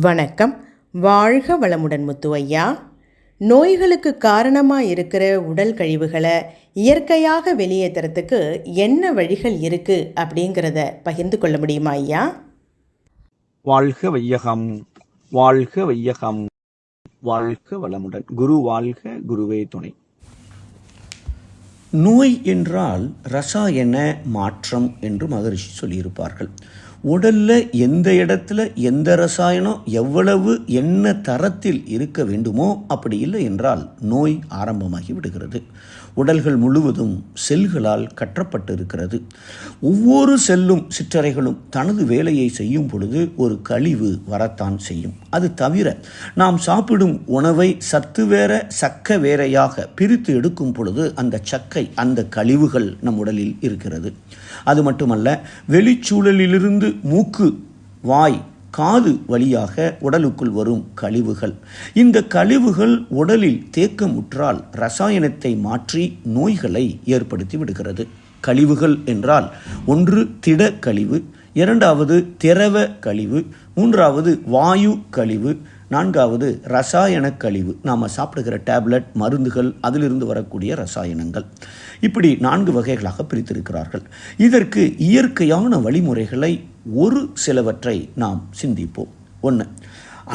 வணக்கம். வாழ்க வளமுடன் முத்து ஐயா நோய்களுக்கு காரணமாக இருக்கிற உடல் கழிவுகளை இயற்கையாக வெளியேற்றுறதுக்கு என்ன வழிகள் இருக்குது அப்படிங்கிறத பகிர்ந்து கொள்ள முடியுமா ஐயா? வாழ்க வையகம். வாழ்க வையகம். வாழ்க வளமுடன். குரு வாழ்க குருவே துணை. நோய் என்றால் ரசாயன மாற்றம் என்று மகரிஷி சொல்லியிருப்பார்கள். உடலில் எந்த இடத்துல எந்த ரசாயனம் எவ்வளவு என்ன தரத்தில் இருக்க வேண்டுமோ அப்படி இல்லை என்றால் நோய் ஆரம்பமாகி விடுகிறது. உடல்கள் முழுவதும் செல்களால் கற்றப்பட்டிருக்கிறது. ஒவ்வொரு செல்லும் சிற்றறைகளும் தனது வேலையை செய்யும் பொழுது ஒரு கழிவு வரத்தான் செய்யும். அது தவிர நாம் சாப்பிடும் உணவை சத்து வேற சக்க வேறையாக பிரித்து எடுக்கும் பொழுது அந்த சக்கை அந்த கழிவுகள் நம் உடலில் இருக்கிறது. அது மட்டுமல்ல வெளிச்சூழலிலிருந்து மூக்கு வாய் காது வழியாக உடலுக்குள் வரும் கழிவுகள். இந்த கழிவுகள் உடலில் தேக்கமுற்றால் ரசாயனத்தை மாற்றி நோய்களை ஏற்படுத்தி விடுகிறது. கழிவுகள் என்றால் ஒன்று திட கழிவு இரண்டாவது திரவ கழிவு மூன்றாவது வாயு கழிவு நான்காவது ரசாயன கழிவு. நாம் சாப்பிடுகிற டேப்லெட் மருந்துகள் அதிலிருந்து வரக்கூடிய ரசாயனங்கள். இப்படி நான்கு வகைகளாக பிரித்திருக்கிறார்கள். இதற்கு இயற்கையான வழிமுறைகளை ஒரு சிலவற்றை நாம் சிந்திப்போம். ஒன்று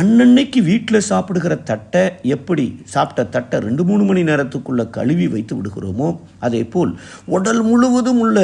அன்னன்னைக்கு வீட்டில் சாப்பிடுகிற தட்டை எப்படி சாப்பிட்ட தட்டை ரெண்டு மூணு மணி நேரத்துக்குள்ளே கழுவி வைத்து விடுகிறோமோ அதே போல் உடல் முழுவதும் உள்ள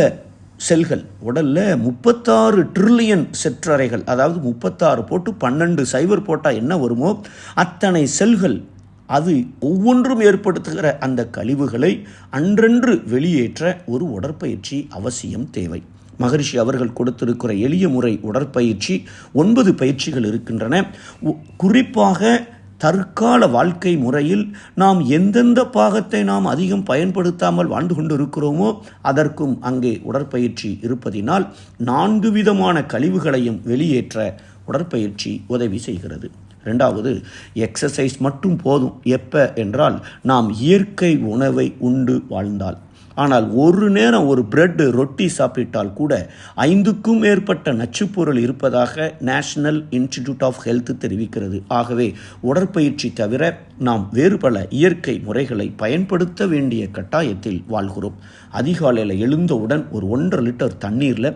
செல்கள். உடல்ல முப்பத்தாறு ட்ரில்லியன் செற்றறைகள் அதாவது முப்பத்தாறு போட்டு பன்னெண்டு சைவர் போட்டால் என்ன வருமோ அத்தனை செல்கள் அது ஒவ்வொன்றும் ஏற்படுத்துகிற அந்த கழிவுகளை அன்றன்று வெளியேற்ற ஒரு உடற்பயிற்சி அவசியம் தேவை. மகரிஷி அவர்கள் கொடுத்திருக்கிற எளிய முறை உடற்பயிற்சி ஒன்பது பயிற்சிகள் இருக்கின்றன. உ- குறிப்பாக தற்கால வாழ்க்கை முறையில் நாம் எந்தெந்த பாகத்தை நாம் அதிகம் பயன்படுத்தாமல் வாழ்ந்து கொண்டிருக்கிறோமோ அதற்கும் அங்கே உடற்பயிற்சி இருப்பதினால் நான்கு விதமான கழிவுகளையும் வெளியேற்ற உடற்பயிற்சி உதவி செய்கிறது. ரெண்டாவது எக்ஸசைஸ் மட்டும் போதும். எப்போ என்றால் நாம் இயற்கை உணவை உண்டு வாழ்ந்தால். ஆனால் ஒரு நேரம் ஒரு பிரெட்டு ரொட்டி சாப்பிட்டால் கூட ஐந்துக்கும் மேற்பட்ட நச்சுப்பொருள் இருப்பதாக நேஷனல் இன்ஸ்டிடியூட் ஆஃப் ஹெல்த் தெரிவிக்கிறது. ஆகவே உடற்பயிற்சி தவிர நாம் வேறு பல இயற்கை முறைகளை பயன்படுத்த வேண்டிய கட்டாயத்தில் வாழ்கிறோம். அதிகாலையில் எழுந்தவுடன் ஒரு ஒன்றரை லிட்டர் தண்ணீரில்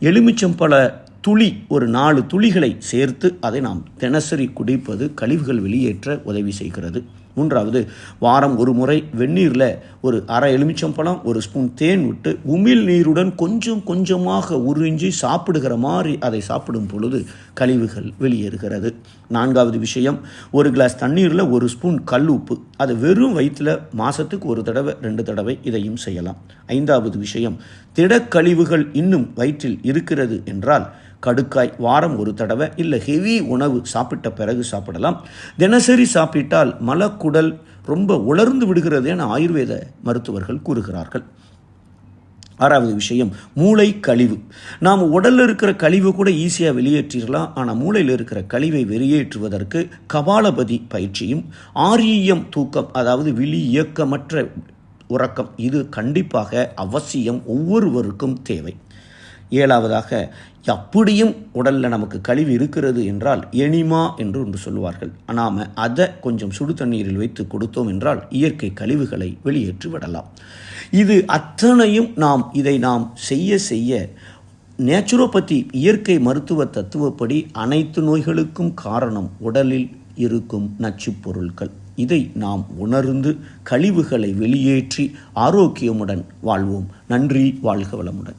எலுமிச்சம்பழ துளி ஒரு நாலு துளிகளை சேர்த்து அதை நாம் தினசரி குடிப்பது கழிவுகள் வெளியேற்ற உதவி செய்கிறது. மூன்றாவது வாரம் ஒரு முறை வெந்நீரில் ஒரு அரை எலுமிச்சம்பழம் ஒரு ஸ்பூன் தேன் விட்டு உமிழ் நீருடன் கொஞ்சம் கொஞ்சமாக உறிஞ்சி சாப்பிடுகிற மாதிரி அதை சாப்பிடும் பொழுது கழிவுகள் வெளியேறுகிறது. நான்காவது விஷயம் ஒரு கிளாஸ் தண்ணீரில் ஒரு ஸ்பூன் கல் உப்பு. அது வெறும் வயிற்றில் மாதத்துக்கு ஒரு தடவை ரெண்டு தடவை இதையும் செய்யலாம். ஐந்தாவது விஷயம் திடக்கழிவுகள் இன்னும் வயிற்றில் இருக்கிறது என்றால் கடுக்காய் வாரம் ஒரு தடவை இல்லை ஹெவி உணவு சாப்பிட்ட பிறகு சாப்பிடலாம். தினசரி சாப்பிட்டால் மலக்குடல் ரொம்ப உலர்ந்து விடுகிறது என ஆயுர்வேத மருத்துவர்கள் கூறுகிறார்கள். ஆறாவது விஷயம் மூளை கழிவு. நாம் உடலில் இருக்கிற கழிவு கூட ஈஸியாக வெளியேற்றிடலாம். ஆனால் மூளையில் இருக்கிற கழிவை வெளியேற்றுவதற்கு கபாலபதி பயிற்சியும் ஆரியம் தூக்கம் அதாவது விழி இயக்கமற்ற உறக்கம் இது கண்டிப்பாக அவசியம் ஒவ்வொருவருக்கும் தேவை. ஏழாவதாக அப்படியும் உடலில் நமக்கு கழிவு இருக்கிறது என்றால் எனிமா என்று ஒன்று சொல்லுவார்கள். நாம் அதை கொஞ்சம் சுடு தண்ணீரில் வைத்து கொடுத்தோம் என்றால் இயற்கை கழிவுகளை வெளியேற்றி விடலாம். இது அத்தனையும் நாம் இதை நாம் செய்ய செய்ய நேச்சுரோபதி இயற்கை மருத்துவ தத்துவப்படி அனைத்து நோய்களுக்கும் காரணம் உடலில் இருக்கும் நச்சுப்பொருட்கள் இதை நாம் உணர்ந்து கழிவுகளை வெளியேற்றி ஆரோக்கியமுடன் வாழ்வோம். நன்றி வாழ்க வளமுடன்.